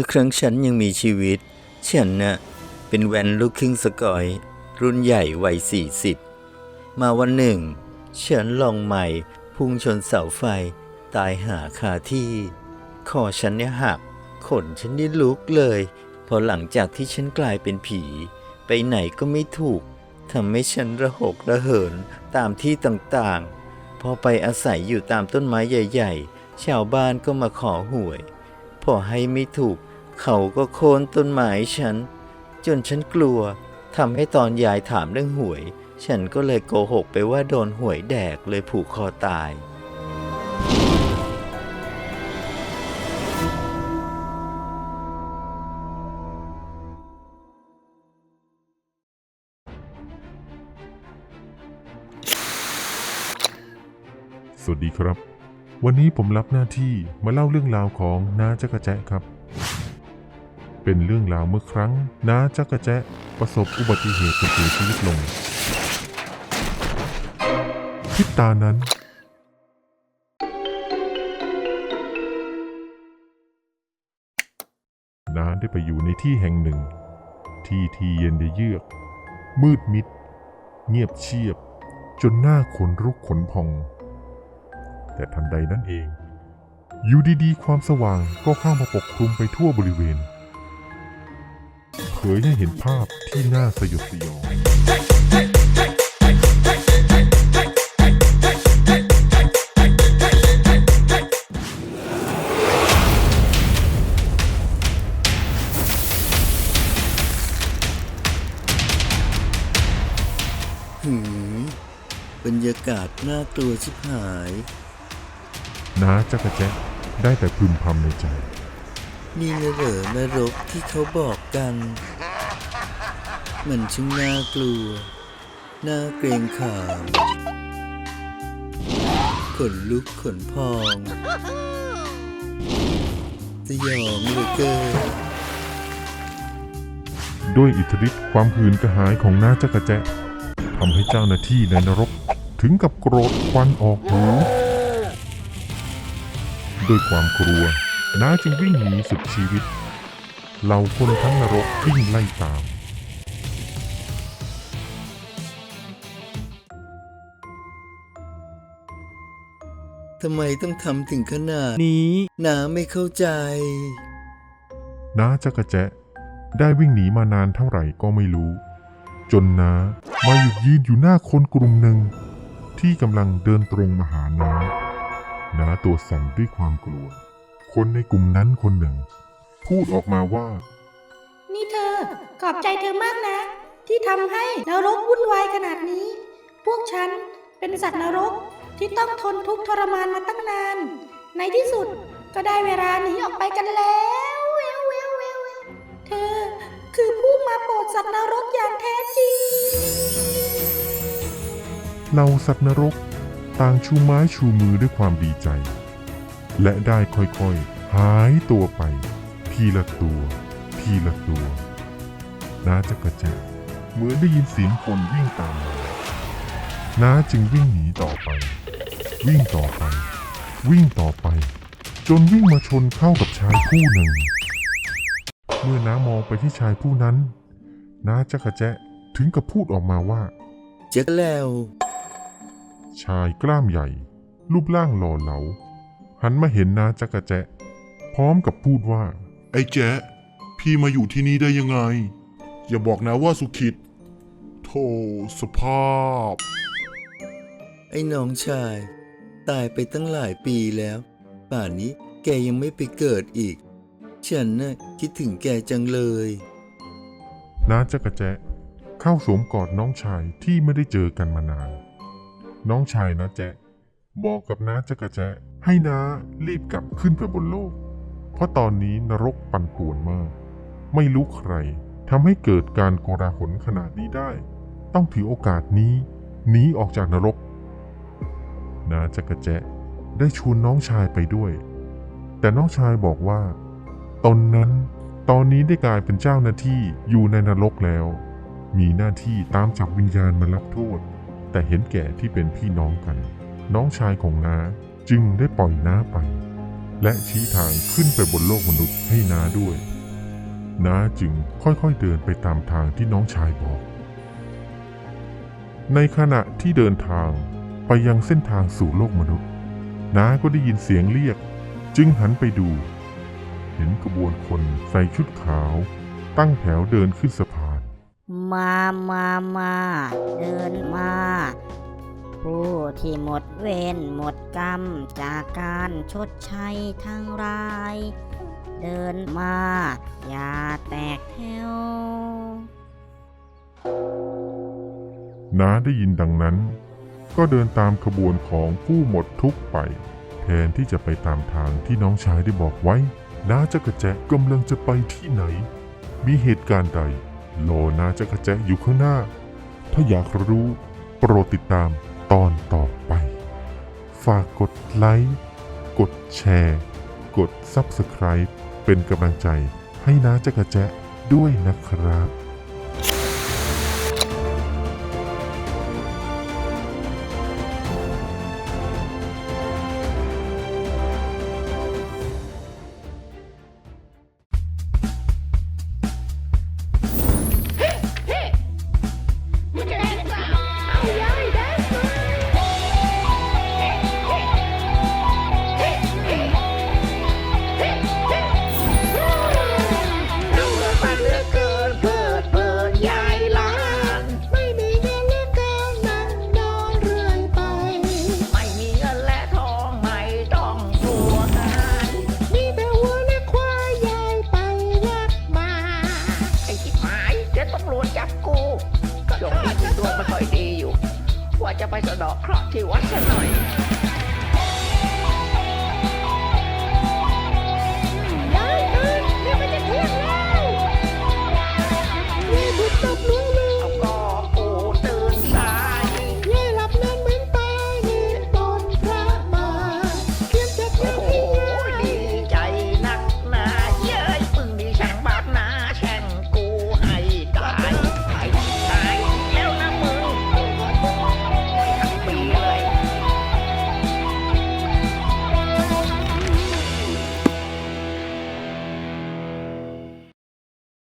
มื่อครั้งฉันยังมีชีวิต ฉันน่ะเป็นแวนลูกครึ่งสกอย รุ่นใหญ่วัยสี่สิบมาวันหนึ่ง ฉันลองใหม่พุ่งชนเสาไฟ ตายหาคาที่คอฉันเนี่ยหักขนฉันนี่ลุกเลย พอหลังจากที่ฉันกลายเป็นผี ไปไหนก็ไม่ถูกทำให้ฉันระหกระเหินตามที่ต่างๆ พอไปอาศัยอยู่ตามต้นไม้ใหญ่ ๆ ชาวบ้านก็มาขอหวย พอให้ไม่ถูก เขาก็โค่นต้นไม้ฉัน จนฉันกลัวทำให้ตอนยายถามเรื่องหวย ฉันก็เลยโกหกไปว่าโดนหวยแดกเลยผูกคอตาย สวัสดีครับ วันนี้ผมรับหน้าที่มาเล่าเรื่องราวของน้าจักรแจะครับ เป็นเรื่องราวเมื่อครั้งน้าจักรแจะประสบอุบัติเหตุจนเสียชีวิตลงพริบตานั้น น้าได้ไปอยู่ในที่แห่งหนึ่ง ที่ที่เย็นได้เยือก มืดมิด เงียบเชียบ จนหน้าขนรุกขนพอง แต่ทันใดนั้นเองอยู่ดีๆ ความสว่างก็เข้ามาปกคลุมไปทั่วบริเวณ ผยให้เห็นภาพที่น่าสยดสยองหืมบรรยากาศน่ากลัวชิบหาย น้าจักรแจ๊ะได้แต่พึมพำในใจ นี่นะเหรอนรกที่เขาบอกกัน มันช่างน่ากลัว น่าเกรงขาม ขนลุกขนพอง สยองเหลือเกินด้วยอิทธิฤทธิ์ความหืนกระหายของน้าจักรแจ๊ทำให้เจ้าหน้าที่ในนรกถึงกับโกรธควันออกหูด้วยความกลัว น้าจึงวิ่งหนีสุดชีวิต เหล่าคนทั้งนรกวิ่งไล่ตาม ทำไมต้องทำถึงขนาดนี้นาไม่เข้าใจ น้าจักรแจ๊ะได้วิ่งหนีมานานเท่าไหร่ก็ไม่รู้ จนน้ามาหยุดยืนอยู่หน้าคนกลุ่มหนึ่ง ที่กำลังเดินตรงมาหาน้าน้าตัวสั่นด้วยความกลัว คนในกลุ่มนั้นคนหนึ่ง พูดออกมาว่า นี่เธอ ขอบใจเธอมากนะ ที่ทำให้นรกวุ่นวายขนาดนี้ พวกฉันเป็นสัตว์นรกที่ต้องทนทุกข์ทรมานมาตั้งนาน ในที่สุดก็ได้เวลาหนีออกไปกันแล้วเววเววเววเววเธอคือผู้มาโปรดสัตว์นรกอย่างแท้จริงเหล่าสัตว์นรกต่างชูไม้ชูมือด้วยความดีใจ และได้ค่อยๆ หายตัวไป ทีละตัว ทีละตัวน้าจักรแจ๊ะเหมือนได้ยินเสียงคนวิ่งตามมาน้าจึงวิ่งหนีต่อไป วิ่งต่อไป วิ่งต่อไป จนวิ่งมาชนเข้ากับชายผู้หนึ่ง เมื่อน้ามองไปที่ชายผู้นั้นน้าจักรแจ๊ะถึงกับพูดออกมาว่า เจ๊แล้ว ชายกล้ามใหญ่ รูปร่างหล่อเหลา หันมาเห็นนาจักรแจะพร้อมกับพูดว่า ไอ้แจ๊ะพี่มาอยู่ที่นี่ได้ยังไง อย่าบอกนะว่าสุขิตโธ่สภาพ ไอ้น้องชาย ตายไปตั้งหลายปีแล้ว ป่านนี้แกยังไม่ไปเกิดอีก ฉันน่ะคิดถึงแกจังเลยนาจักรแจะเข้าสวมกอดน้องชายที่ไม่ได้เจอกันมานาน น้องชายนะแจะบอกกับน้าจักรแจะ ให้น้ารีบกลับขึ้นไปบนโลก เพราะตอนนี้นรกปั่นป่วนมาก ไม่รู้ใครทำให้เกิดการโกราหลขนาดนี้ได้ ต้องถือโอกาสนี้หนีออกจากนรก นาจักรแจะได้ชวนน้องชายไปด้วย แต่น้องชายบอกว่า ตนนั้นตอนนี้ได้กลายเป็นเจ้าหน้าที่อยู่ในนรกแล้ว มีหน้าที่ตามจับวิญญาณมารับโทษ แต่เห็นแก่ที่เป็นพี่น้องกัน น้องชายของนา จึงได้ปล่อยน้าไป และชี้ทางขึ้นไปบนโลกมนุษย์ให้น้าด้วย น้าจึงค่อยๆเดินไปตามทางที่น้องชายบอก ในขณะที่เดินทางไปยังเส้นทางสู่โลกมนุษย์ น้าก็ได้ยินเสียงเรียก จึงหันไปดู เห็นกระบวนคนใส่ชุดขาว ตั้งแถวเดินขึ้นสะพาน มา มา มา เดินมา ผู้ที่หมดเวรหมดกรรม จากการชดใช้ทั้งราย เดินมา อย่าแตกแถวน้าได้ยินดังนั้น ก็เดินตามขบวนของผู้หมดทุกข์ไป แทนที่จะไปตามทางที่น้องชายได้บอกไว้น้าจักรแจะกำลังจะไปที่ไหน มีเหตุการณ์ใดรอน้าจักรแจะอยู่ข้างหน้า ถ้าอยากรู้ โปรดติดตาม ตอนต่อไป ฝากกดไลค์ กดแชร์ กด Subscribe เป็นกำลังใจให้น้าจักรแจะด้วยนะครับ episode of Crafty What's Annoying.